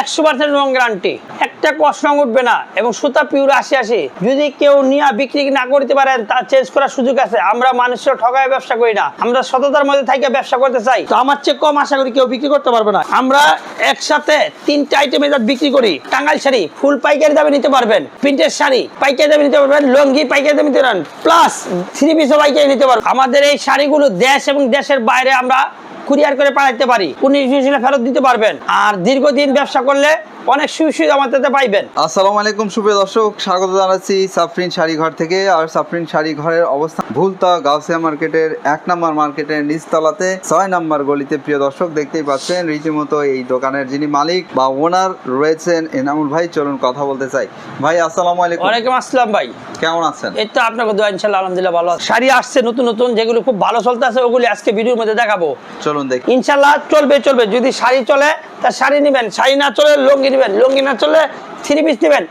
একশো পার্সেন্ট রং গ্যারান্টি একটা কষ্ট রং উঠবে না, এবং সুতা পিওর আসি আসি যদি কেউ নিয়ে বিক্রি না করতে পারেন তা চেঞ্জ করার সুযোগ আছে। আমরা মানুষের ঠগায় ব্যবসা করি না। আমরা সততার মধ্যে থেকে ব্যবসা করতে চাই। তো আমার চেয়ে কম আশা করি কেউ বিক্রি করতে পারবে না। আমরা একসাথে তিনটা আইটেমে বিক্রি করি। টাঙ্গাইল শাড়ি, ফুল পাইকারি দামে নিতে পারবেন। প্রিন্টের শাড়ি, পাইকারি দামে নিতে পারবেন। লঙ্গি পাইকারি দামে নিতে পারবেন। প্লাস থ্রি পিসও পাইকারি নিতে পারবেন। আমাদের এই শাড়িগুলো দেশ এবং দেশের বাইরে আমরা কুরিয়ার করে পাঠাতে পারি। হলে ফেরত দিতে পারবেন। আর দীর্ঘদিন ব্যবসা করলে অনেক সুবিধা আমাদের পাইবেন। আসসালামু আলাইকুম সুপ্রিয় দর্শক স্বাগত জানাচ্ছি সাফরিন শাড়ি ঘর থেকে। আর সাফরিন শাড়ি ঘরের অবস্থান ভুলতা গাউসিয়া মার্কেটের এক নম্বর মার্কেটের নিচতলাতে ছয় নম্বর গলিতে প্রিয় দর্শক দেখতেই পাচ্ছেন রীতিমতো এই দোকানের যিনি মালিক বা ওনার রয়েছেন এনামুল ভাই চলুন কথা বলতে চাই। ভাই আসসালামু আলাইকুম। ওয়ালাইকুম আসসালাম ভাই। কেমন আছেন? এই তো আপনাকে দোয়া ইনশাল্লাহ আলহামদুলিল্লাহ ভালো শাড়ি আসছে নতুন নতুন যেগুলো খুব ভালো চলতে আছে ওগুলি আজকে ভিডিওর মধ্যে দেখাবো। চলুন দেখি। ইনশাল্লাহ চলবে চলবে। যদি শাড়ি চলে তা শাড়ি নেবেন। শাড়ি না চলে লুঙ্গি নেবেন লুঙ্গি না চলে থ্রি পিস নেবেন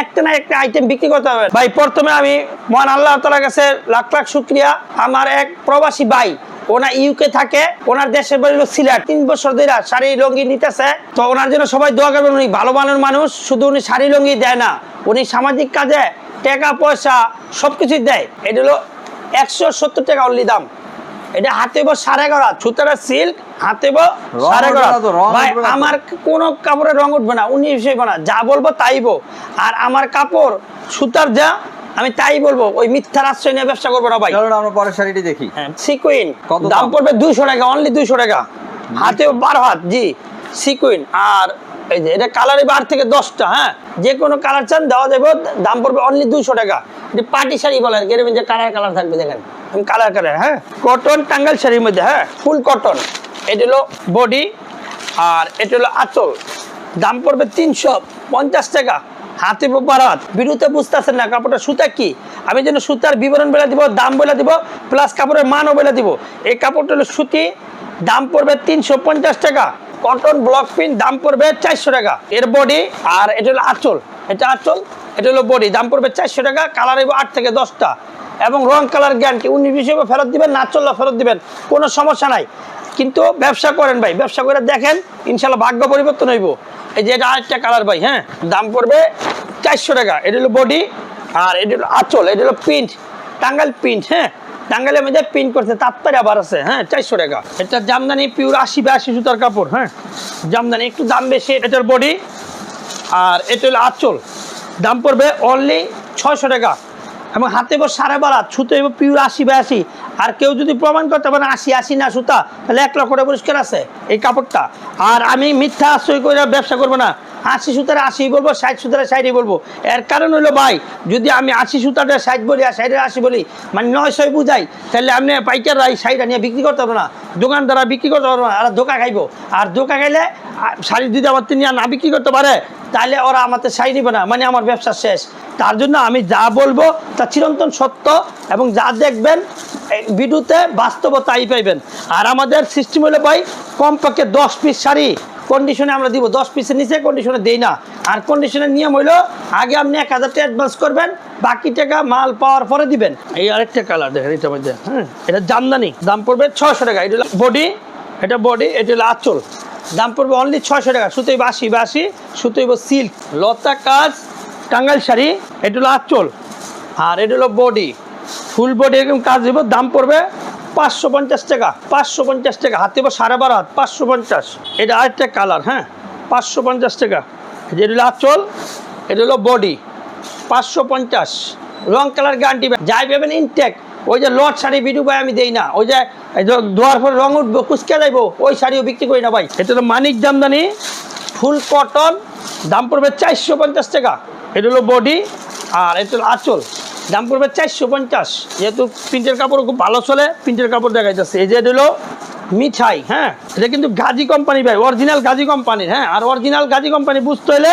একটা না একটা আইটেম বিক্রি করতে হবে। ভাই, প্রথমে আমি মহান আল্লাহ তালার কাছে লাখ লাখ শুক্রিয়া। আমার এক প্রবাসী ভাই ওনার ইউকে থাকে, ওনার দেশের বাড়ি সিলেট। তিন বছর ধরে শাড়ি, লুঙ্গি নিতেছে। তো ওনার জন্য সবাই দোয়া করবেন, উনি ভালো মানের মানুষ, শুধু উনি শাড়ি, লুঙ্গি দেয় না, উনি সামাজিক কাজে টাকা, পয়সা সবকিছুই দেয়। এটা হলো একশো সত্তর টাকা অনলি দাম। এটা হাতে বো সাড়ে গড়া সুতারা সিল্ক হাতে বো সাড়ে ভাই। আমার কোনো কাপড়ের রং উঠবে না উনি হিসেবে না যা বলব তাইবো আর আমার কাপড় সুতার যা আমি তাই বলব ওই মিথ্যার আশ্রয় নিয়ে ব্যবসা করব না ভাই। আমরা পরের শাড়িটি দেখি। সিকুইন। দাম? পড়বে দুইশো টাকা অনলি দুইশো টাকা। হাতে বারো হাত জি সিকুইন। আর এই যে এটা কালারে বার থেকে দশটা হ্যাঁ? যে কোনো কালার চান দেওয়া যাবে দাম পড়বে অনলি দুইশো টাকা। এটি পাটি শাড়ি বলেন যে কালার কালার থাকবে দেখেন। কালার কালার হ্যাঁ? কটন টাঙ্গাল শাড়ির মধ্যে হ্যাঁ? ফুল কটন এটা হলো বডি আর এটা হলো আঁচল। দাম পড়বে তিনশো পঞ্চাশ টাকা। হাতে বারাত বিরুতে বুঝতেছেন না কাপড়টা সুতা কি? আমি যেন সুতার বিবরণ বলে দিব, দাম বলে দিব প্লাস কাপড়ের মানও বলে দিব। এই কাপড়টা হলো সুতি, দাম পড়বে তিনশো পঞ্চাশ টাকা। কটন ব্লক পিন দাম পড়বে চারশো টাকা। এর বডি আর এটা হলো আঁচল। এটা আঁচল, এটা হলো বডি দাম পড়বে চারশো টাকা কালার হইব আট থেকে দশটা। এবং রং কালার গ্যারান্টি উনিশ হইব ফেরত দিবেন, না চললে ফেরত দিবেন, কোনো সমস্যা নাই। কিন্তু ব্যবসা করেন ভাই, ব্যবসা করে দেখেন ইনশাল্লাহ ভাগ্য পরিবর্তন হইব। এই যে এটা আরেকটা কালার ভাই হ্যাঁ? দাম পড়বে চারশো টাকা, এটা হলো বডি আর এটা হলো আঁচল, এটা হলো প্রিন্ট টাঙ্গাল প্রিন্ট হ্যাঁ? টাঙ্গালের মধ্যে প্রিন্ট করছে তাৎপরে আবার আছে হ্যাঁ? চারশো টাকা। এটা জামদানি পিওর আশি বা আশি সুতার কাপড় হ্যাঁ? জামদানি একটু দাম বেশি এটার বডি আর এটা হলো আঁচল। দাম পড়বে অনলি ছয়শো টাকা। এবং হাতে বস সাড়ে বারা ছুতো এবং পিওর আশি বা আশি। আর কেউ যদি প্রমাণ করতে পারে, আশি আশি না সুতা, তাহলে এক লক্ষ টাকা পরিষ্কার আছে এই কাপড়টা। আর আমি মিথ্যা আশ্রয় করে ব্যবসা করব না। আশি সুতারে আশি বলব, ষাট সুতারে ষাটই বলব। এর কারণ হলো ভাই, যদি আমি আশি সুতাটা ষাট বলি আর ষাটের আশি বলি মানে নয়শয় বুঝাই, তাহলে আপনি পাইকাররা এই শাড়িটা নিয়ে বিক্রি করতে পারব না। দোকানদাররা বিক্রি করতে পারব না আর ধোকা খাইবো। আর ধোকা খাইলে শাড়ি যদি আমার তিনি না বিক্রি করতে পারে, তাহলে ওরা আমাদের সাই নিবে না মানে আমার ব্যবসা শেষ। তার জন্য আমি যা বলব, তা চিরন্তন সত্য এবং যা দেখবেন ভিডিওতে বাস্তবতাই পাইবেন। আর আমাদের সিস্টেম হলে ভাই, কমপক্ষে দশ পিস শাড়ি। কন্ডিশনে আমরা দিব। দশ পিসের নিচে কন্ডিশনে দেই না। আর কন্ডিশনের নিয়ম হইল, আগে আপনি এক হাজার টাকা অ্যাডভান্স করবেন, বাকি টাকা মাল পাওয়ার পরে দিবেন। এই আরেকটা কালার দেখেন এটার মধ্যে হ্যাঁ এটা জামদানি, দাম পড়বে ছশো টাকা। এটা বডি এটা বডি এটা হলো আঁচল। দাম পড়বে অনলি ছয়শো টাকা। সুতোই বাসি বাসি সুতোই সিল্ক লতা, কাজ, টাঙ্গাইল শাড়ি, এটা হলো আঁচল। আর এটা হলো বডি ফুল বডি এরকম কাজ দিব দাম পড়বে পাঁচশো পঞ্চাশ টাকা, পাঁচশো পঞ্চাশ টাকা। হাতে বা সাড়ে বারো হাত, পাঁচশো পঞ্চাশ। এটা আরেকটা কালার হ্যাঁ? পাঁচশো পঞ্চাশ টাকা। যেটা হলো আঁচল, এটা হলো বডি পাঁচশো পঞ্চাশ। রং কালার গ্যারান্টি যাই পাবেন ইনটেক ওই যে লট শাড়ি ভিডিও ভাই আমি দেই না, ওই যে ধোয়ার পর রং উঠবো, কুচকে যাইবো, ওই শাড়িও বিক্রি করি না ভাই। এটা হলো মানিক জামদানি, ফুল কটন দাম পড়বে চারশো পঞ্চাশ টাকা। এটা হলো বডি আর এটা হলো আঁচল। দাম পড়বে চারশো পঞ্চাশ। যেহেতু প্রিন্টের কাপড় খুব ভালো চলে, প্রিন্টের কাপড় দেখা যাচ্ছে এই যে দিল মিঠাই হ্যাঁ? এটা কিন্তু গাজী কোম্পানি ভাই, অরিজিনাল গাজী কোম্পানির হ্যাঁ? আর অরিজিনাল গাজী কোম্পানি বুঝতে হলে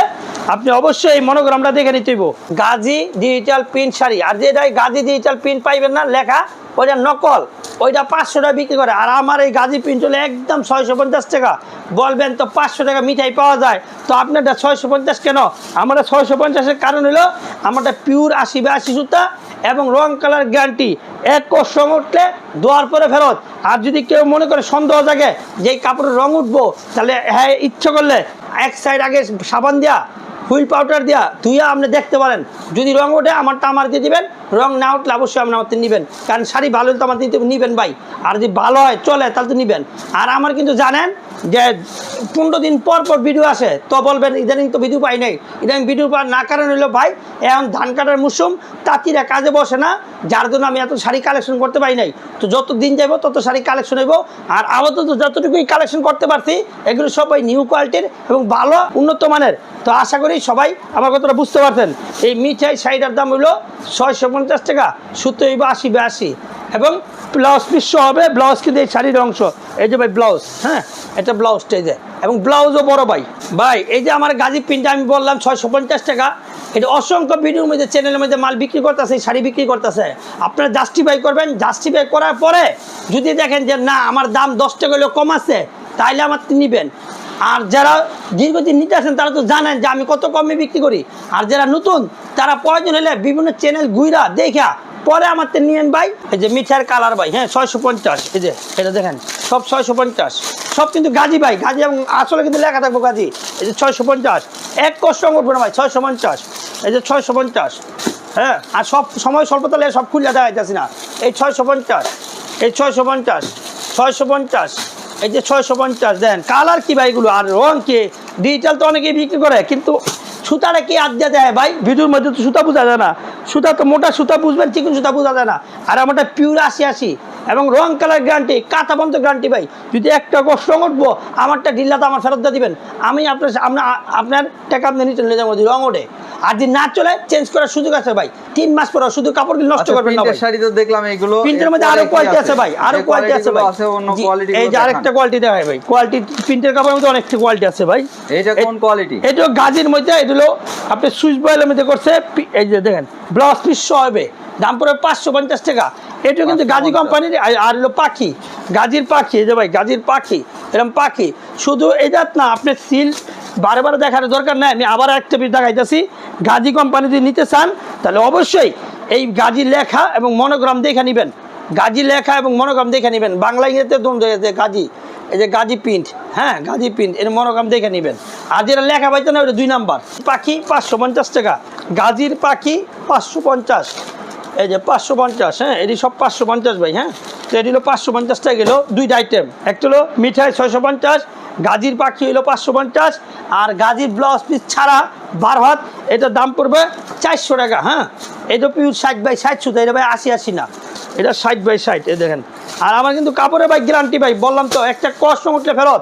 আপনি অবশ্যই এই মনোগ্রামটা দেখে নিতেইব গাজি ডিজিটাল প্রিন্ট শাড়ি, আর যেটাই গাজী ডিজিটাল প্রিন্ট পাইবেন না, লেখা, ওইটা নকল। ওইটা পাঁচশো টাকা বিক্রি করে। আর আমার এই গাজী প্রিন্ট হলে একদম ছয়শো পঞ্চাশ টাকা। বলবেন তো পাঁচশো টাকা মিঠাই পাওয়া যায়। তো আপনারটা ছয়শো পঞ্চাশ কেন? আমরা ছয়শো পঞ্চাশের কারণ হলো, আমারটা পিওর আশি বা আশি সুতা এবং রং কালার গ্যারান্টি এক কষ্ট উঠলে দোয়ার পরে ফেরত। আর যদি কেউ মনে করে সন্দেহ জাগে যে এই কাপড়ের রং উঠবো, তাহলে হ্যাঁ ইচ্ছে করলে এক সাইড আগে সাবান দেওয়া হুইল পাউডার দেওয়া ধুইয়া আপনি দেখতে পারেন। যদি রং ওঠে আমারটা আমার দিয়ে দিবেন। রং না উঠলে অবশ্যই আপনি আমার নিবেন। কারণ শাড়ি ভালো হলে তো আমার দিতে নিবেন ভাই। আর যদি ভালো হয়, চলে, তাহলে তো নিবেন। আর আমার কিন্তু জানেন যে পনেরো দিন পর পর ভিডিও আসে। তো বলবেন, ইদানিং তো ভিডিও পাই নাই। ইদানিং ভিডিও পাওয়ার না কারণ হলো ভাই, এখন ধান কাটার মৌসুম, তাঁতিরা কাজে বসে না, যার জন্য আমি এত শাড়ি কালেকশন করতে পারি নাই। তো যত দিন যাব তত শাড়ি কালেকশন হইব। আর আপাতত যতটুকুই কালেকশন করতে পারছি, এগুলো সবাই নিউ কোয়ালিটির এবং ভালো, উন্নত মানের। তো আশা করি সবাই আমার কথাটা বুঝতে পারতেন। এই মিঠাই শাড়িটার দাম হলো ছয়শো পঞ্চাশ টাকা, সুতো হইব আশি বা আশি এবং ব্লাউজ পিস হবে, ব্লাউজ কিন্তু এই শাড়ির অংশ। এই যে ভাই ব্লাউজ হ্যাঁ? এটা ব্লাউজটা এই যে। এবং ব্লাউজও বড় ভাই। ভাই, এই যে আমার গাজী প্রিন্টটা আমি বললাম ছয়শো পঞ্চাশ টাকা, এটা অসংখ্য ভিডিওর মধ্যে চ্যানেলের মধ্যে মাল বিক্রি করতেছে শাড়ি বিক্রি করতেছে। আপনারা জাস্টিফাই করবেন জাস্টিফাই করার পরে যদি দেখেন যে না, আমার দাম দশ টাকা হলেও কম আছে, তাইলে আমার নিবেন। আর যারা দীর্ঘদিন নিতে আসেন, তারা তো জানেন যে আমি কত কমে বিক্রি করি। আর যারা নতুন, তারা প্রয়োজন হলে বিভিন্ন চ্যানেল ঘুইরা দেখা পরে আমার তো নিয়েন ভাই। এই যে মিঠার কালার ভাই হ্যাঁ ছয়শো পঞ্চাশ। এই যে, এটা দেখেন, সব ছয়শো পঞ্চাশ। সব কিন্তু গাজী ভাই, গাজী এবং আসলে কিন্তু লেখা থাকব গাজী। এই যে ছয়শো পঞ্চাশ। এক কষ্ট করব না ভাই, ছয়শো পঞ্চাশ। এই যে ছয়শো পঞ্চাশ। হ্যাঁ আর সব সময় স্বল্পতা সব খুলে দেখা যাচ্ছে না। এই ছয়শো পঞ্চাশ, এই ছয়শো পঞ্চাশ ছয়শো পঞ্চাশ। এই যে ছয়শো পঞ্চাশ, দেন। কালার কি ভাই এগুলো? আর রং কি? ডিজিটাল তো অনেকেই বিক্রি করে, কিন্তু সুতাটা কি আদ্যা দেয় ভাই? ভিডিওর মধ্যে তো সুতা বোঝা যায় না। সুতা তো মোটা সুতা বুঝবেন, চিকন সুতা বোঝা যায় না। আর আমারটা পিওর আশি আশি। এবং রং কালার গ্যারান্টি কাঁথা বন্ধ গ্যারান্টি ভাই। যদি একটা কষ্ট উঠবো, আমারটা ঢিল্লাতে আমার ফেরত দিবেন। আমি আপনার আপনার টাকা আপনি নিতে নিয়ে যাব রং ওঠে। আর যদি না চলে চেঞ্জ করার সুযোগ আছে ভাই। তিন মাস পরে শুধু কাপড় নষ্ট আচ্ছা, করবেন না ভাই। শাড়ি তো দেখলাম এগুলো প্রিন্টের মধ্যে আরও কোয়ালিটি আছে ভাই আরও কোয়ালিটি আছে ভাই। আছে অন্য কোয়ালিটি এই যে আরেকটা কোয়ালিটি দেখাই ভাই কোয়ালিটি প্রিন্টের কাপড়ের মধ্যে অনেকটা কোয়ালিটি আছে ভাই। এইটা কোন কোয়ালিটি এটা গাজির মধ্যে এটা হলো আপনি সুইচ বয়েলের মধ্যে করছে এই যে দেখেন ব্লাউজ পিস হবে। দাম পড়বে পাঁচশো পঞ্চাশ টাকা। এটা কিন্তু গাজী 550 কোম্পানির আর- হলো পাখি। গাজীর পাখি এই যে ভাই গাজীর পাখি এরকম পাখি। শুধু এটাত না আপনি সিল বারে বারে দেখার দরকার নাই, আমি আবার একটা পিস দেখাইতেছি। গাজী কোম্পানি যদি নিতে চান, তাহলে অবশ্যই এই গাজী লেখা এবং মনোগ্রাম দেখে নেবেন। গাজী লেখা এবং মনোগ্রাম দেখে নেবেন। বাংলা ইংরেজিতে দম যে গাজী। এই যে গাজী প্রিন্ট হ্যাঁ গাজী প্রিন্ট এর মনোগ্রাম দেখে নেবেন। আর যেটা লেখা পাইতে না ওটা দুই নাম্বার। পাখি পাঁচশো পঞ্চাশ টাকা, গাজীর পাখি পাঁচশো পঞ্চাশ। এই যে পাঁচশো পঞ্চাশ হ্যাঁ এটি সব পাঁচশো পঞ্চাশ ভাই হ্যাঁ। তো এটি হলো পাঁচশো পঞ্চাশ টাকা গেলো দুইটা আইটেম একটা হলো মিঠাই ছয়শো পঞ্চাশ গাজীর পাখি হলো পাঁচশো পঞ্চাশ, আর গাজীর ব্লাউজ পিস ছাড়া বার হাত, এটার দাম পড়বে চারশো টাকা হ্যাঁ? এটা পিউর ষাট বাই ষাট শুধু এটা ভাই আশি আশি না। এটা ষাট বাই ষাট এ দেখেন। আর আমার কিন্তু কাপড়ের ভাই গ্যারান্টি ভাই, বললাম তো, একটা কষ্ট উঠলে ফেরত,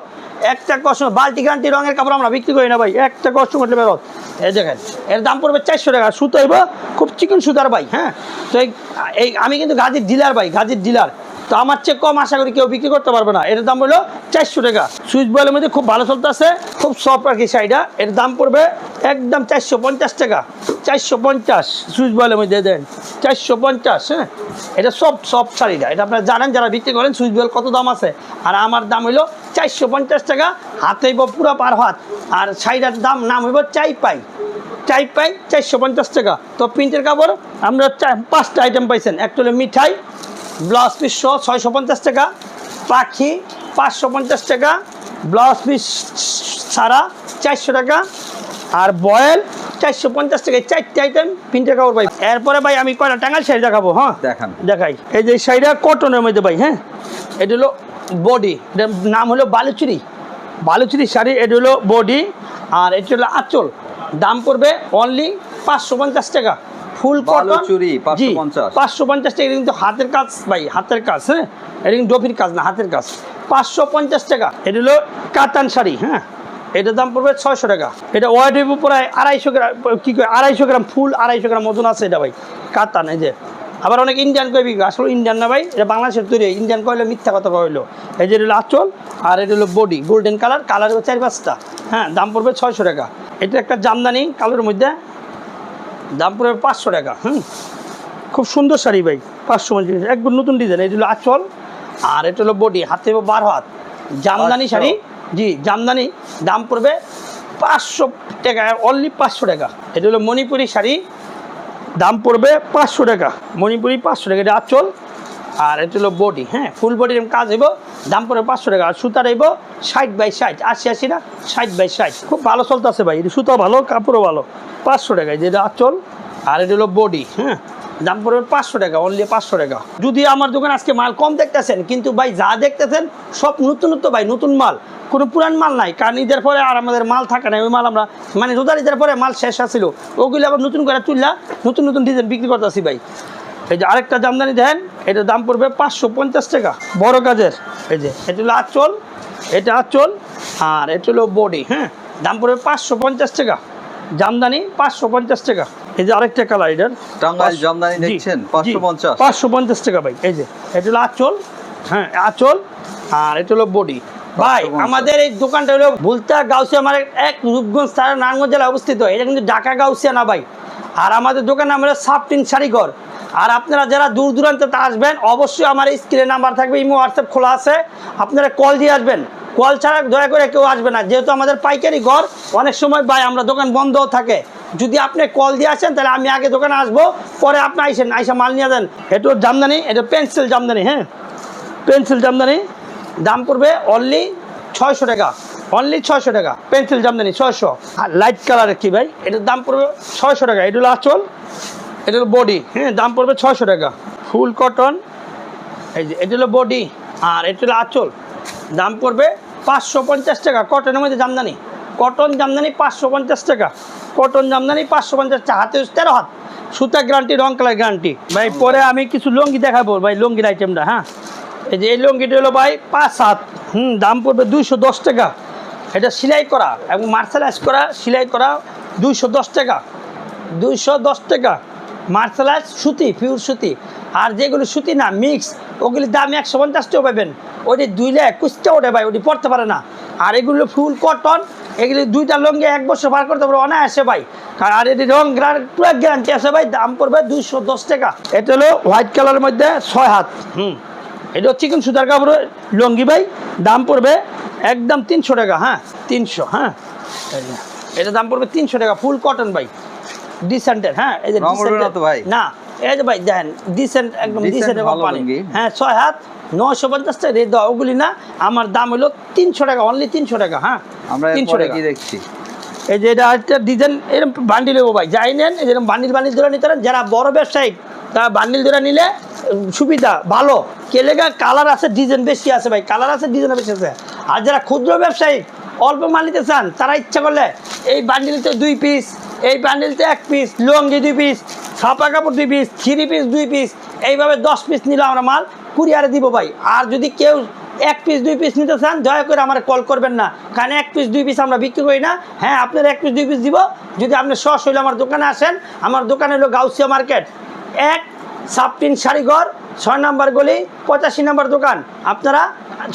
একটা কষ্ট, বালতি গ্যারান্টি রঙের কাপড় আমরা বিক্রি করি না ভাই, একটা কষ্ট উঠলে ফেরত। এ দেখেন, এর দাম পড়বে চারশো টাকা, সুতো হইব খুব চিকন সুতার ভাই হ্যাঁ? তো এই আমি কিন্তু গাজির ডিলার ভাই, গাজীর ডিলার তো আমার চেয়ে কম আশা করি কেউ বিক্রি করতে পারবে না। এর দাম হলো চারশো টাকা। সুইচ বয়েলের মধ্যে খুব ভালো চলতেছে, খুব সফট কি শাড়িটা। এর দাম পড়বে একদম চারশো পঞ্চাশ টাকা। চারশো পঞ্চাশ সুইচ বয়েলের মধ্যে দেন। চারশো পঞ্চাশ হ্যাঁ? এটা সব সব শাড়িটা। এটা আপনারা জানেন, যারা বিক্রি করেন, সুইচ বয়েল কত দাম আছে। আর আমার দাম হইল চারশো পঞ্চাশ টাকা। হাতে পুরা পার হাত। আর শাড়িটার দাম, নাম হইব চাই পাই চাই পাই চারশো পঞ্চাশ টাকা। তো প্রিন্টের কাপড় আমরা পাঁচটা আইটেম পাইছেন। একটা হলো মিঠাই ব্লাউজ পিস সহ ছয়শো পঞ্চাশ টাকা পাখি পাঁচশো পঞ্চাশ টাকা ব্লাউজ পিস ছাড়া চারশো টাকা আর বয়েল চারশো পঞ্চাশ টাকা চারটে আইটেম প্রিন্টের কাপড় পাই। এরপরে ভাই আমি কয়টা টাঙ্গাল শাড়ি দেখাবো হ্যাঁ? দেখান। দেখাই। এই যে শাড়িটা কটনের মধ্যে ভাই হ্যাঁ? এটা হলো বডি এটার নাম হলো বালুচুরি। বালুচুরি শাড়ি এটা হলো বডি আর এটা হলো আঁচল। দাম পড়বে অনলি পাঁচশো পঞ্চাশ টাকা। Full cotton? বালুচুরি, 550 পাঁচশো পঞ্চাশ টাকা। এটা কিন্তু হাতের কাজ ভাই হাতের কাজ হ্যাঁ? এটা কিন্তু ডফির কাজ না হাতের কাজ। পাঁচশো পঞ্চাশ টাকা এটা হলো কাতান শাড়ি হ্যাঁ? এটার দাম পড়বে ছয়শো টাকা। এটা ওয়াইড হইব প্রায় আড়াইশো গ্রাম কী করে আড়াইশো গ্রাম ফুল আড়াইশো গ্রাম ওজন আছে এটা ভাই কাতান এই যে। আবার অনেক ইন্ডিয়ান কইবি আসলে ইন্ডিয়ান না ভাই এটা বাংলাদেশের তৈরি ইন্ডিয়ান কইলে মিথ্যা কথা কইলো এই যে এটা হলো আঁচল আর এটা হলো বডি গোল্ডেন কালার কালার হলো চার পাঁচটা হ্যাঁ? দাম পড়বে ছয়শো টাকা। এটা একটা জামদানি কালোর মধ্যে দাম পড়বে পাঁচশো টাকা হুম। খুব সুন্দর শাড়ি ভাই পাঁচশো পঞ্চাশ একদম নতুন ডিজাইন এই হলো আচল আর এটা হলো বডি হাতে বার হাত। জামদানি শাড়ি জি জামদানি দাম পড়বে পাঁচশো টাকা অনলি পাঁচশো টাকা। এটা হলো মণিপুরি শাড়ি দাম পড়বে পাঁচশো টাকা মণিপুরি পাঁচশো টাকা এটা আচল। আর এটা হলো বডি হ্যাঁ? ফুল বডির কাজ হইব, দাম পড়বে পাঁচশো টাকা, আর সুতা রইব ষাট বাই ষাট, আশি আশি না? ষাট বাই ষাট। খুব ভালো চলতেছে ভাই, এটা সুতা ভালো, কাপড়ও ভালো, পাঁচশো টাকা যেটা আচল। আর এটা হলো বডি হ্যাঁ? দাম পড়বে পাঁচশো টাকা অনলি পাঁচশো টাকা। যদি আমার দোকানে আজকে মাল কম দেখতেছেন, কিন্তু ভাই যা দেখতেছেন, সব নতুন নতুন ভাই, নতুন মাল। কোনো পুরান মাল নাই, কারণ ঈদের পরে আর আমাদের মাল থাকে না, ওই মাল আমরা মানে রোজার ঈদের পরে মাল শেষ আসছিল ওগুলো আবার নতুন করে তুললা, নতুন নতুন ডিজাইন বিক্রি করতেছি ভাই। এই যে আরেকটা জামদানি দেন এটার দাম পড়বে পাঁচশো পঞ্চাশ টাকা বড় কাজের। এই যে এটা হলো আঁচল এটা আঁচল আর এটা হলো বডি হ্যাঁ? দাম পড়বে পাঁচশো পঞ্চাশ টাকা জামদানি পাঁচশো পঞ্চাশ টাকা। এই যে আরেকটা কালার এটার টাঙ্গাইল জামদানি দেখছেন? 550 পাঁচশো পঞ্চাশ। টাকা ভাই এই যে এটা হলো আঁচল হ্যাঁ আঁচল আর এটা হলো বডি। ভাই আমাদের এই দোকানটা হলো ভুলতা গাউসিয়া আমার এক রূপগঞ্জ তারা নারায়ণগঞ্জ জেলায় অবস্থিত এটা কিন্তু ঢাকা গাউসিয়া না ভাই। আর আমাদের দোকানে আমরা সাফটিন শাড়িঘর। আর আপনারা যারা দূর দূরান্তে আসবেন, অবশ্যই আমার স্ক্রিনে নাম্বার থাকবে, ইমো হোয়াটসঅ্যাপ খোলা আছে। আপনারা কল দিয়ে আসবেন। কল ছাড়া দয়া করে কেউ আসবে না। যেহেতু আমাদের পাইকারি ঘর, অনেক সময় ভাই, আমরা দোকান বন্ধও থাকে। যদি আপনি কল দিয়ে আসেন, তাহলে আমি আগে দোকানে আসব, পরে আপনি আইসেন। আইসা মাল নিয়ে যান। এটা জামদানি, এটা পেন্সিল জামদানি হ্যাঁ? পেন্সিল জামদানি, দাম পড়বে অনলি ছয়শো টাকা। অনলি ছয়শো টাকা। পেন্সিল জামদানি, ছয়শো। আর লাইট কালারের কি ভাই? এটার দাম পড়বে ছয়শো টাকা। এটা আঁচল। এটা হলো বডি হ্যাঁ দাম পড়বে ছয়শো টাকা। ফুল কটন এই যে, এটা হলো বডি আর এটা হলো আঁচল। দাম পড়বে পাঁচশো পঞ্চাশ টাকা। কটনের মধ্যে জামদানি। কটন জামদানি পাঁচশো পঞ্চাশ টাকা। কটন জামদানি পাঁচশো পঞ্চাশ টাকা। হাতে তেরো হাত। সুতা গ্যারান্টি রং কালার গ্যারান্টি ভাই, পরে আমি কিছু লুঙ্গি দেখাবো, ভাই, লুঙ্গির আইটেমটা হ্যাঁ? এই যে, এই লুঙ্গিটা হলো, ভাই, পাঁচ হাত। হুম, দাম পড়বে দুইশো দশ টাকা। এটা সেলাই করা এবং মার্শালাইজ করা, সেলাই করা দুইশো দশ টাকা। দুইশো দশ টাকা। মার্শালাইজ সুতি পিওর সুতি। আর যেগুলো সুতি না মিক্স ওগুলির দাম একশো পঞ্চাশটাও পাবেন। ওটি দুইলে কুচটা ওঠে ভাই ওটি পড়তে পারে না। আর এগুলো ফুল কটন এগুলি দুইটা লঙ্গে এক বছর বার করতে পারব অনায়াসে ভাই। কারণ আর এটি রং পুরো গ্যারান্টি আছে ভাই দাম পড়বে দুইশো দশ টাকা। এটা হলো হোয়াইট কালারের মধ্যে ছয় হাত। হুম। এটা চিকেন সুতার কাপড় লঙ্গি ভাই দাম পড়বে একদম তিনশো টাকা হ্যাঁ তিনশো হ্যাঁ। এটা দাম পড়বে তিনশো টাকা ফুল কটন ভাই। ডিসেন্টের হ্যাঁ? এই যে তো ভাই? না এই যে ভাই দেখেন ডিসেন্ট একদম কোম্পানি লুঙ্গি। হ্যাঁ ছয় হাত নশো পঞ্চাশ টাকা রেট দেওয়া ওগুলি না আমার দাম হলো তিনশো টাকা অনলি তিনশো টাকা হ্যাঁ? আমরা তিনশো টাকা। কি দেখছি? এই যে এটা একটা ডিজাইন এরকম বান্ডিল হব ভাই যাই নেন এরকম বান্ডিল বান্ডিল ধরে নিতে যারা বড় ব্যবসায়ী তারা বান্ডিল ধরে নিলে সুবিধা ভালো। কেলেগা কালার আছে ডিজাইন বেশি আছে ভাই কালার আছে ডিজাইন বেশি আছে। আর যারা ক্ষুদ্র ব্যবসায়ী অল্প মাল নিতে চান তারা ইচ্ছা করলে এই বান্ডিলতে দুই পিস এই প্যান্ডেলটা এক পিস লুঙ্গি দুই পিস ছাপা কাপড় দুই পিস থ্রি পিস দুই পিস এইভাবে দশ পিস নিলে আমরা মাল কুরিয়ারে দিব ভাই। আর যদি কেউ এক পিস দুই পিস নিতে চান, দয়া করে আমার কল করবেন না। কারণ এক পিস দুই পিস আমরা বিক্রি করি না। হ্যাঁ আপনার এক পিস দুই পিস দিব। যদি আপনি সরাসরি আমার দোকানে আসেন, আমার দোকান হলো গাউসিয়া মার্কেট এক সাপটিন শাড়িঘর ছয় নাম্বার গলি, পঁচাশি নাম্বার দোকান। আপনারা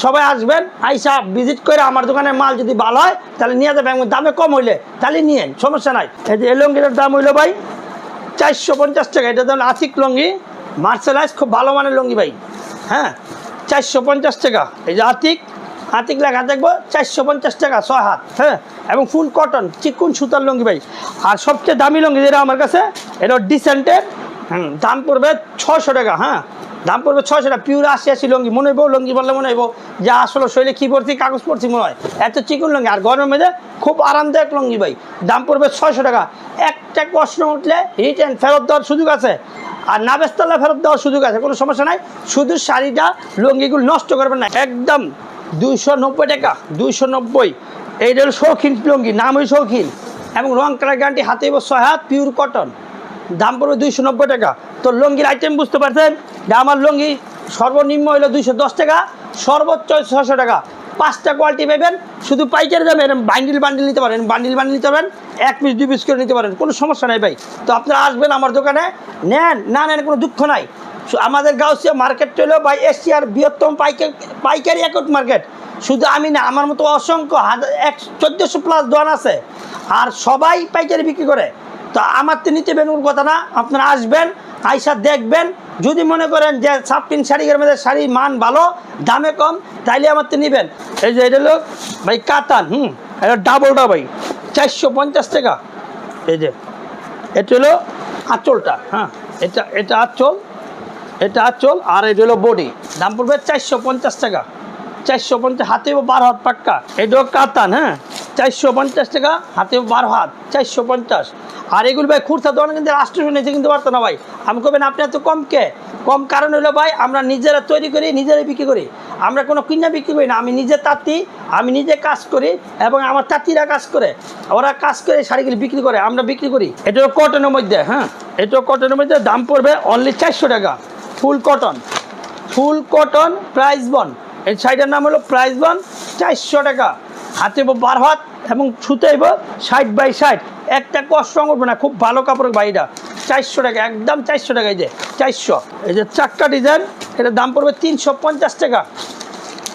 সবাই আসবেন, আইসা ভিজিট করে আমার দোকানের মাল যদি ভালো হয়, তাহলে নিয়ে যাবেন এবং দামে কম হইলে তাহলে নিয়েন, সমস্যা নাই। এই যে এলঙ্গিটার দাম হইল ভাই চারশো পঞ্চাশ টাকা। এটা ধরুন আতিক লঙ্গি মার্শালাইজ খুব ভালো মানের লঙ্গি ভাই। হ্যাঁ চারশো পঞ্চাশ টাকা। এই যে আতিক আতিক লেখা দেখব চারশো পঞ্চাশ টাকা, ছয় হাত। হ্যাঁ এবং ফুল কটন চিকুন সুতার লঙ্গি ভাই। আর সবচেয়ে দামি লঙ্গি যেটা আমার কাছে, এটা ডিসেন্টের হুম, দাম পড়বে ছশো টাকা হ্যাঁ? দাম পড়বে ছয়শো টাকা পিওর আশি আশি লঙ্গি, মনে হইব লঙ্গি বললে মনে হইব যে আসলে শৈলে কী পড়ছি কাগজ পড়ছি মনে হয়। এত চিকুন লঙ্গি, আর গরমের মধ্যে খুব আরামদায়ক লঙ্গি ভাই। দাম পড়বে ছয়শো টাকা। একটা প্রশ্ন উঠলে রিটার্ন ফেরত দেওয়ার সুযোগ আছে, আর না বেস্তাল্লা ফেরত দেওয়ার সুযোগ আছে, কোনো সমস্যা নাই। শুধু শাড়িটা লঙ্গিগুলো নষ্ট করবেন না, একদম দুইশো নব্বই টাকা, দুইশো নব্বই। এইটা হলো শৌখিন লঙ্গি নাম ওই শৌখিন। এবং রং কালার গ্যারান্টি হাতে ছয় হাত পিওর কটন দাম পড়বে দুইশো নব্বই টাকা। তো লঙ্গির আইটেম বুঝতে পারছেন? আমার লঙ্গি সর্বনিম্ন হলো দুইশো দশ টাকা, সর্বোচ্চ ছশো টাকা। পাঁচটা কোয়ালিটি পাবেন, শুধু পাইকারি দামে বান্ডিল বান্ডিল নিতে পারেন বান্ডিল বান্ডিল নিতে পারেন, এক পিস দুই পিস করে নিতে পারেন, কোনো সমস্যা নাই ভাই। তো আপনারা আসবেন আমার দোকানে, নেন, না নেন কোনো দুঃখ নাই। আমাদের গাউসিয়া মার্কেট হলো বা এশিয়ার বৃহত্তম পাইকারি পাইকারি একক মার্কেট শুধু আমি না, আমার মতো অসংখ্য হাজার এক, চোদ্দোশো প্লাস দোকান আছে। আর সবাই পাইকারি বিক্রি করে। তো আমার তো নিতে বেরোর কথা না, আপনারা আসবেন, আইসা দেখবেন। যদি মনে করেন যে সাবটিন শাড়ির মধ্যে শাড়ির মান ভালো, দামে কম, তাইলে আমার তো নেবেন। এই যে এটা হলো ভাই কাতান, হুম, এটা ডাবলটা ভাই, চারশো পঞ্চাশ টাকা। এই যে, এটা হলো আঁচলটা হ্যাঁ এটা এটা আঁচল এটা আঁচল, আর এটা হলো বডি দাম পড়বে চারশো পঞ্চাশ টাকা। চারশো পঞ্চাশ, হাতে বারো হাত পাক্কা। এটাও কাতান হ্যাঁ? চারশো পঞ্চাশ টাকা, হাতে বারো হাত, চারশো পঞ্চাশ। আর এগুলো ভাই খুরসা দোকানে কিন্তু রাষ্ট্র নিচে কিন্তু পারতো না ভাই। আমি কবেন আপনি এত কম কে? কম কারণ হলো ভাই, আমরা নিজেরা তৈরি করি, নিজেরাই বিক্রি করি। আমরা কোনো কিনা বিক্রি করি না। আমি নিজে তাঁতি, আমি নিজে কাজ করি এবং আমার তাঁতিরা কাজ করে। ওরা কাজ করে শাড়িগুলি বিক্রি করে, আমরা বিক্রি করি। এটা কটনের মধ্যে হ্যাঁ? এটা কটনের মধ্যে, দাম পড়বে অনলি চারশো টাকা। Full cotton. Full cotton price বন এই শাড়িটার নাম হলো প্রাইস বন চারশো টাকা। হাতে বার হাত এবং ছুতেইব ষাট বাই ষাট। একটা কষ্ট করবে না, খুব ভালো কাপড়ের বাড়িটা চারশো টাকা, একদম চারশো টাকা এই যে, চারশো। এই যে চারটা ডিজাইন এটার দাম পড়বে তিনশো পঞ্চাশ টাকা।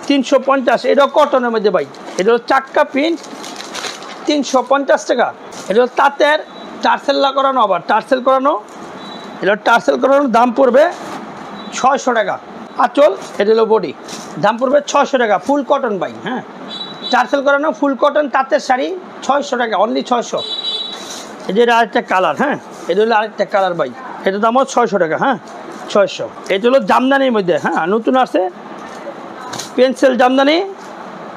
তিনশো পঞ্চাশ, এটাও কটনের মধ্যে ভাই। এটা হলো চাক্কা প্রিন্ট তিনশো পঞ্চাশ টাকা। এটা হলো তাঁতের টার্সেল করানো আবার, টার্সেল করানো। এটা টার্সেল করানোর দাম পড়বে ছয়শো টাকা। আচল, এটা হলো বডি দাম পড়বে ছয়শো টাকা ফুল কটন বাই হ্যাঁ? টার্সেল করানো ফুল কটন তাঁতের শাড়ি ছয়শো টাকা অনলি ছয়শো। এটা আরেকটা কালার হ্যাঁ? এটা হলো আরেকটা কালার বাই এটা দাম হলো ছয়শো টাকা হ্যাঁ? ছয়শো। এটা হলো জামদানির মধ্যে হ্যাঁ? নতুন আছে পেন্সিল জামদানি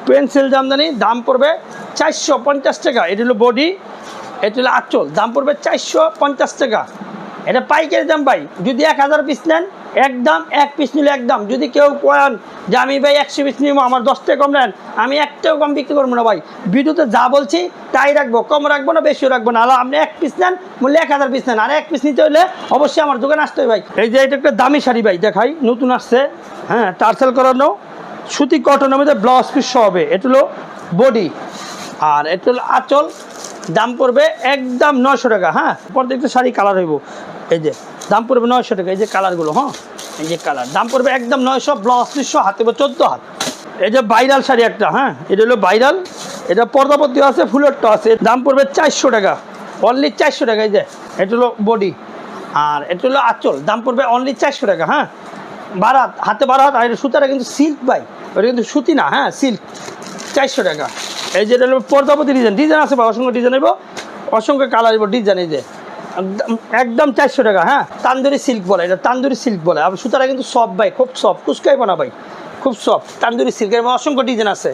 পেন্সিল জামদানি, দাম পড়বে চারশো পঞ্চাশ টাকা। এটা হলো বডি এটা হলো আঁচল, দাম পড়বে চারশো পঞ্চাশ টাকা। এটা পাইকারি দাম ভাই, যদি এক হাজার পিস নেন একদম এক পিস নিলে একদম। যদি কেউ কয়েন যে আমি ভাই একশো পিস নিব, আমার দশ টাকা কম নেন, আমি একটাও কম বিক্রি করব না ভাই। ভিডিওতে যা বলছি, তাই রাখব, কম রাখব না, বেশিও রাখব না। আপনি এক পিস নেন বললে এক হাজার পিস নেন। আর এক পিস নিতে হলে অবশ্যই আমার দোকানে আসতে হবে ভাই। এই যে এটা একটা দামি শাড়ি ভাই, দেখাই, নতুন আসছে। হ্যাঁ টার্সেল করানো, সুতি কটনের মধ্যে ব্লাউজ পিস হবে। এটা হলো বডি আর এটা হলো আঁচল। দাম পড়বে একদম নশো টাকা হ্যাঁ? প্রত্যেকটা শাড়ি কালার হইব। এই যে দাম পড়বে নয়শো টাকা, এই যে কালারগুলো হ্যাঁ? এই যে কালার। দাম পড়বে একদম নয়শো, ব্লাউজ তিনশো, হাতে চোদ্দ হাত। এই যে ভাইরাল শাড়ি একটা হ্যাঁ? এটা হলো ভাইরাল। এটা পর্দাপত্তি আছে, ফুলেরটা আছে। দাম পড়বে চারশো টাকা। অনলি চারশো টাকা, এই যে। এটা হলো বডি আর এটা হলো আঁচল। দাম পড়বে অনলি চারশো টাকা হ্যাঁ? বারাত হাতে বারাত আর সুতাটা কিন্তু সিল্ক ভাই। ওটা কিন্তু সুতি না হ্যাঁ? সিল্ক চারশো টাকা। এই যে এটা হলো পর্দাপতি ডিজাইন ডিজাইন আছে বা অসংখ্য ডিজাইন হইব। অসংখ্য কালার হইব ডিজাইন এই যে। একদম চারশো টাকা হ্যাঁ? তান্দুরি সিল্ক বলে, এটা তান্দুরি সিল্ক বলে। আর সুতাটা কিন্তু সফট ভাই, খুব সফট কুচকাইব না ভাই, খুব সফট। তান্দুরি সিল্কের অসংখ্য ডিজাইন আছে।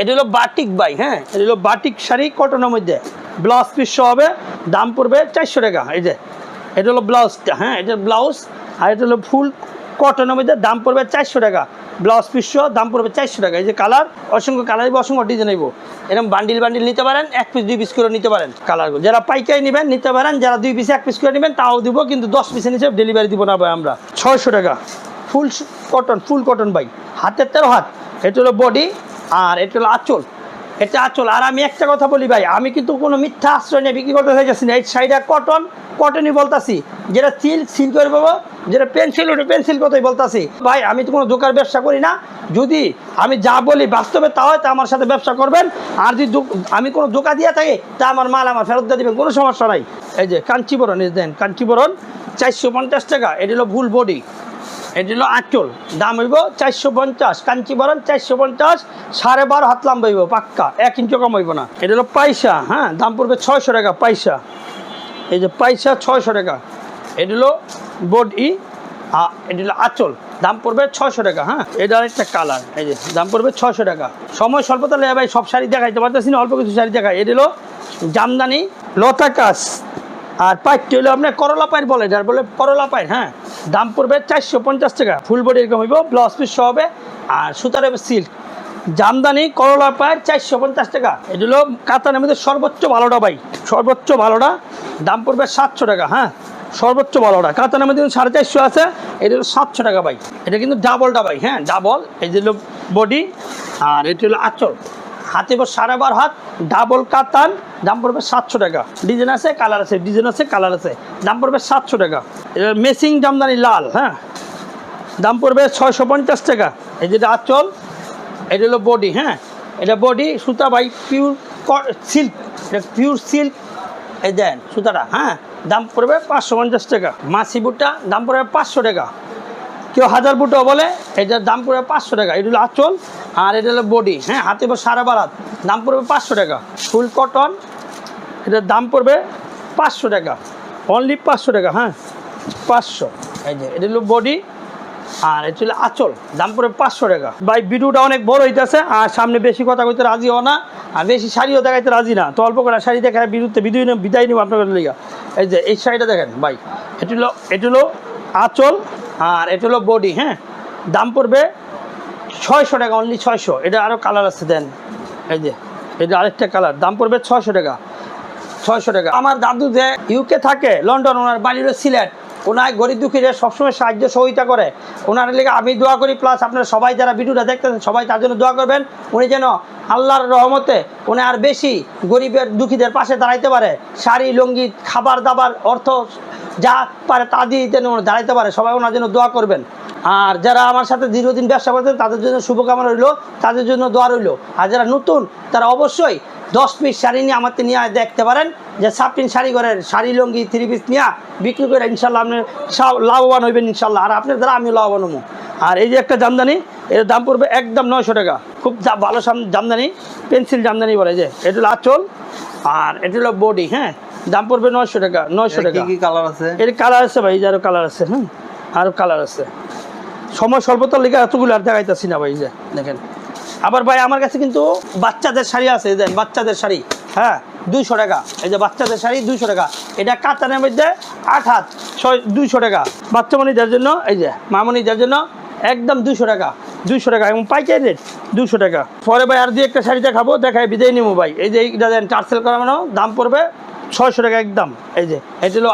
এটা হলো বাটিক বাই হ্যাঁ? এটা হলো বাটিক শাড়ি, কটনের মধ্যে। ব্লাউজ পিস হবে, দাম পড়বে চারশো টাকা, এই যে। এটা হলো ব্লাউজটা হ্যাঁ? এটা ব্লাউজ, আর এটা হলো ফুল, কটনের মধ্যে দাম পড়বে চারশো টাকা। ব্লাউজ পিস দাম পড়বে চারশো টাকা। এই যে কালার, অসংখ্য কালার অসংখ্য ডিজাইন হইব এরকম বান্ডিল বান্ডিল নিতে পারেন, এক পিস দুই পিস করে নিতে পারেন কালারগুলো। যারা পাইকারি নেবেন, নিতে পারেন, যারা দুই পিস এক পিস করে নেবেন, তাও দিব, কিন্তু দশ পিসের নিচে ডেলিভারি দিব না ভাই আমরা। ছয়শো টাকা। Full cotton full cotton by হাতের তেরো হাত। এটা হলো বডি আর এটা হলো আঁচল। এটা আঁচল। আর আমি একটা কথা বলি ভাই, আমি কিন্তু কোনো মিথ্যা আশ্রয় নিয়ে বিক্রি করতে চাইছি না। এই শাড়িটা কটন কটনই বলতাছি। যেটা সিল্ক সিল্ক করে পাবো যেটা পেন্সিল ওটা পেন্সিল কথাই বলতাছি। ভাই, আমি তো কোনো দোকান ব্যবসা করি না। যদি আমি যা বলি বাস্তবে তা হয় তা আমার সাথে ব্যবসা করবেন। আর যদি আমি কোনো দোকা দিয়ে থাকি, তা আমার মাল আমার ফেরত দিয়ে দেবেন, কোনো সমস্যা নাই। এই যে কাঞ্চিবরণ, এই দেন, কাঞ্চিবরণ, চারশো পঞ্চাশ টাকা। এটি হলো ভুল বডি এটি হলো আঁচল। দাম হইব চারশো পঞ্চাশ। কাঞ্চিবরণ, চারশো পঞ্চাশ। সাড়ে বারো হাত লাম্বা হইব, পাক্কা। এক ইঞ্চি কম হইব না। এটা হলো পয়সা হ্যাঁ? দাম পড়বে ছয়শো টাকা, পয়সা। এই যে পয়সা, ছয়শো টাকা। এটি হলো বডি এটি হলো আঁচল। দাম পড়বে ছয়শো টাকা হ্যাঁ? এটা একটা কালার, এই যে, দাম পড়বে ছয়শো টাকা। সময় স্বল্পতা ভাই, সব শাড়ি দেখাইতে পারতেছি না, অল্প কিছু শাড়ি দেখাই। এটি হলো জামদানি, লতা কাজ আর পাইপটি হলো আপনার করলা পাইর বলে, যার বলে করলা পাইর হ্যাঁ? দাম পড়বে চারশো পঞ্চাশ টাকা। ফুল বডি এরকম হইব, ব্লাউজ পিস হবে, আর সুতার হবে সিল্ক। জামদানি, করলা পায়ের চারশো পঞ্চাশ টাকা। এটা হলো কাতানের মধ্যে সর্বোচ্চ ভালোটা ভাই, সর্বোচ্চ ভালোটা, দাম পড়বে সাতশো টাকা হ্যাঁ? সর্বোচ্চ ভালোটা কাতানের মধ্যে কিন্তু সাড়ে চারশো আছে, এটা হলো সাতশো টাকা ভাই এটা কিন্তু ডাবলটা ভাই হ্যাঁ ডাবল এই যে বডি আর এটি হলো আঁচল। হাতে বর সাড়ে বার হাত ডাবল কাতান, দাম পড়বে সাতশো টাকা। ডিজাইন আছে কালার আছে, ডিজাইন আছে কালার আছে, দাম পড়বে সাতশো টাকা। এটা মেসিং জামদানি লাল হ্যাঁ দাম পড়বে ছয়শো পঞ্চাশ টাকা। এই যেটা আঁচল, এটা হলো বডি হ্যাঁ এটা বডি সুতা বাই পিওর সিল্ক এটা পিওর সিল্ক এই দেন, সুতাটা হ্যাঁ? দাম পড়বে পাঁচশো পঞ্চাশ টাকা। মাছি বুটটা দাম পড়বে পাঁচশো টাকা। কেউ হাজার বুটও বলে এটার দাম পড়বে পাঁচশো টাকা। এটা হলো আঁচল, আর এটা হলো বডি হ্যাঁ? হাতে বা সারা বারাত। দাম পড়বে পাঁচশো টাকা। ফুল কটন, এটার দাম পড়বে পাঁচশো টাকা। অনলি পাঁচশো টাকা হ্যাঁ? পাঁচশো। এই যে, এটা হলো বডি আর এটা আঁচল, দাম পড়বে পাঁচশো টাকা। ভাই, ভিডিওটা অনেক বড় হইতেছে, আর সামনে বেশি কথা কইতে রাজি হও না, আর বেশি শাড়িও দেখাইতে রাজি না। তো অল্প করে শাড়ি দেখায় বিরুদ্ধে বিদায় নিব বিদায় নিব আপনাদের লিগা। এই যে, এই শাড়িটা দেখেন, ভাই, এটা হলো এটা হলো আঁচল, আর এটা হলো বডি হ্যাঁ? দাম পড়বে ছয়শো টাকা অনলি ছয়শো। এটা আরও কালার আছে, দেন। এই যে, এটা আরেকটা কালার দাম পড়বে ছয়শো টাকা ছয়শো টাকা। আমার দাদু যে ইউকে থাকে লন্ডন ওনার বাড়ি হলো সিলেট। ওনার গরিব দুঃখীদের সবসময় সাহায্য সহযোগিতা করে, ওনার লেগে আমি দোয়া করি প্লাস আপনারা সবাই যারা ভিডিওটা দেখতেছেন, সবাই তার জন্য দোয়া করবেন। উনি যেন আল্লাহর রহমতে উনি আর বেশি গরিবের দুঃখীদের পাশে দাঁড়াইতে পারে। শাড়ি, লুঙ্গি, খাবার, দাবার, অর্থ যা পারে তা দিয়ে যেন দাঁড়াইতে পারে। সবাই ওনার জন্য দোয়া করবেন। আর যারা আমার সাথে দীর্ঘদিন ব্যবসা করতেন তাদের জন্য শুভকামনা রইল, তাদের জন্য দোয়া রইল। আর যারা নতুন, তারা অবশ্যই দশ পিস শাড়ি নিয়ে আমাদের নিয়ে দেখতে পারেন। যে সাপটিন শাড়ি ঘরের শাড়ি লুঙ্গি থ্রি পিস নিয়ে বিক্রি করে ইনশাল্লাহ আপনি সব লাভবান হইবেন ইনশাল্লাহ আর আপনার দ্বারা আমি লাভবান হব। আর এই যে একটা জামদানি এর দাম পড়বে একদম নয়শো টাকা। খুব ভালো জামদানি পেন্সিল জামদানি বলে যে এটা হলো আঁচল। আর এটা হলো বডি হ্যাঁ? দাম পড়বে নয়শো টাকা নয়শো টাকা। কি কালার আছে? এর কালার আছে ভাই এই যে আরও কালার আছে হ্যাঁ আরও কালার আছে। সময় স্বল্পতার লেগে এতগুলো আর দেখাইতেছি না ভাই যে দেখেন। আবার ভাই, আমার কাছে কিন্তু বাচ্চাদের শাড়ি আছে দেন, বাচ্চাদের শাড়ি। হ্যাঁ দুইশো টাকা। এই যে বাচ্চাদের শাড়ি, দুইশো টাকা। এটা কাতানের মধ্যে আট হাত, ছয়, দুইশো টাকা। বাচ্চা মনিদের জন্য, এই যে মামনিদের জন্য একদম দুইশো টাকা। দুইশো টাকা এবং পাইকারি রেট দুশো টাকা। পরে ভাই, আর দিয়ে একটা শাড়ি দেখাবো দেখাই বিদায় নিবো ভাই। এই যে এইটা দেন টার্সেল করানো, দাম পড়বে ছয়শো টাকা একদম। এই যে, এটা হলো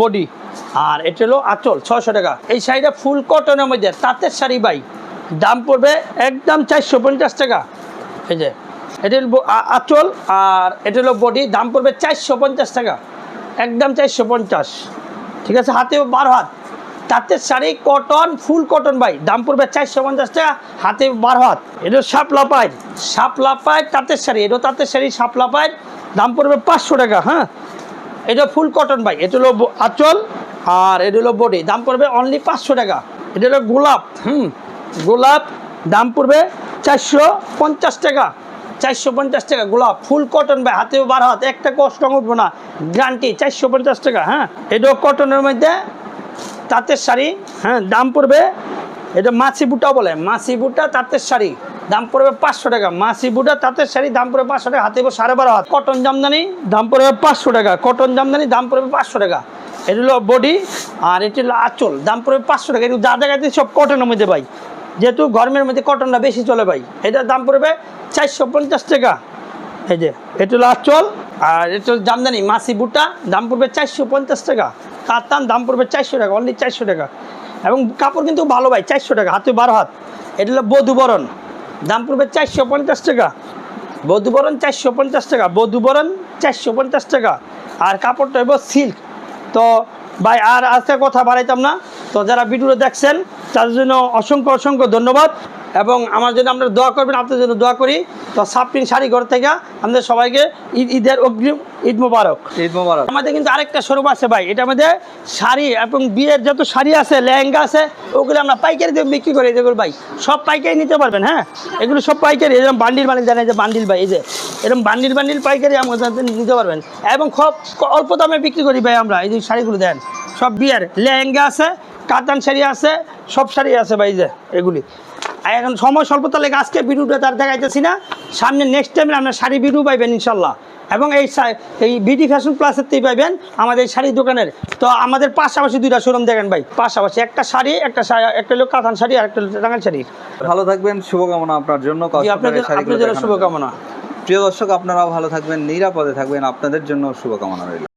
বডি। আর এটা হলো আচল, ছয়শো টাকা। এই শাড়িটা ফুল কটনের মধ্যে, তাঁতের শাড়ি বাই দাম পড়বে একদম চারশো পঞ্চাশ টাকা। এই যে, এটা হলো আঁচল আর এটা হলো বডি, দাম পড়বে চারশো পঞ্চাশ টাকা। একদম চারশো পঞ্চাশ। ঠিক আছে, হাতে বারো হাত। তাঁতের শাড়ি কটন ফুল কটন ভাই, দাম পড়বে চারশো পঞ্চাশ টাকা, হাতে বারো হাত। এটা শাপলা পায় শাপলা পায় তাঁতের শাড়ি, এটা তাঁতের শাড়ি, শাপলা পায় দাম পড়বে পাঁচশো টাকা হ্যাঁ। এটা ফুল কটন ভাই, এটা হলো আঁচল আর এটা হলো বডি, দাম পড়বে অনলি পাঁচশো টাকা। এটা হলো গোলাপ, হুম। গোলাপ, দাম পড়বে চারশো পঞ্চাশ টাকা। চারশো পঞ্চাশ টাকা গোলাপ, ফুল কটন ভাই হাতেও বার হাত, একটা কষ্ট উঠবো না। গ্রান্টি চারশো পঞ্চাশ টাকা হ্যাঁ? এটাও কটনের মধ্যে তাঁতের শাড়ি হ্যাঁ দাম পড়বে, এটা মাছি বুটা বলে, মাছি বুটা তাঁতের শাড়ি, দাম পড়বে পাঁচশো টাকা। মাছি বুটা তাঁতের শাড়ি, দাম পড়বে পাঁচশো টাকা, হাতে সাড়ে বারো হাত। কটন জামদানি, দাম পড়বে পাঁচশো টাকা। কটন জামদানি, দাম পড়বে পাঁচশো টাকা। এটা হলো বডি আর এটি হলো আঁচল, দাম পড়বে পাঁচশো টাকা। কিন্তু যা দেখাচ্ছি সব কটনের মধ্যে ভাই। যেহেতু গরমের মধ্যে কটনটা বেশি চলে ভাই। এটার দাম পড়বে চারশো পঞ্চাশ টাকা। এই যে, এটা হলো আঁচল, আর এটা জামদানি মাসি বুটা, দাম পড়বে চারশো পঞ্চাশ টাকা। কাতান দাম পড়বে চারশো টাকা অনলি চারশো টাকা। এবং কাপড় কিন্তু ভালো ভাই, চারশো টাকা, হাতে বারো হাত। এটা হলো বধুবরণ দাম পড়বে চারশো পঞ্চাশ টাকা। বধুবরণ চারশো পঞ্চাশ টাকা বধুবরণ চারশো পঞ্চাশ টাকা। আর কাপড়টা হইব সিল্ক। তো ভাই, আর আজকে কথা বাড়াইতাম না। তো যারা ভিডিওটা দেখছেন তাদের জন্য অসংখ্য অসংখ্য ধন্যবাদ এবং আমার জন্য আপনারা দোয়া করবেন আপনাদের জন্য দোয়া করি। তো সাপটিন শাড়ি ঘর থেকে আমাদের সবাইকে ঈদ ঈদের অগ্রিম ঈদ মোবারক। ঈদ মোবারক। আমাদের কিন্তু আরেকটা শোরুম আছে ভাই এটা আমাদের শাড়ি এবং বিয়ের যত শাড়ি আছে লেহেঙ্গা আছে ওগুলো আমরা পাইকারি দিয়ে বিক্রি করি। যেগুলো ভাই সব পাইকারি নিতে পারবেন হ্যাঁ? এগুলো সব পাইকারি এরকম বান্ডিল বান্ডিল জানেন যে বান্ডিল ভাই এই যে এরকম বান্ডিল বান্ডিল পাইকারি আমাদের নিতে পারবেন। এবং খুব অল্প দামে বিক্রি করি ভাই আমরা এই যে শাড়িগুলো দেন সব বিয়ের। লেহেঙ্গা আছে কাতান শাড়ি আছে সব শাড়ি আছে ভাই যে এগুলি। আর এখন সময় স্বল্পতা লেগে আজকে ভিডিওটা তার দেখাইতেছি না। সামনে নেক্সট টাইমে আপনার শাড়ি ভিডিও পাইবেন ইনশাল্লাহ। এবং এই এই বিডি ফ্যাশন প্লাসের থেকে পাইবেন আমাদের এই শাড়ি দোকানের। তো আমাদের পাশাপাশি দুইটা শোরুম দেখেন ভাই পাশাপাশি একটা শাড়ি একটা একটা হলো কাতান শাড়ি আর একটা টাঙ্গাল শাড়ি। ভালো থাকবেন শুভকামনা আপনার জন্য। আপনাদের। শুভকামনা। প্রিয় দর্শক আপনারাও ভালো থাকবেন নিরাপদে থাকবেন। আপনাদের জন্য শুভকামনা রইল।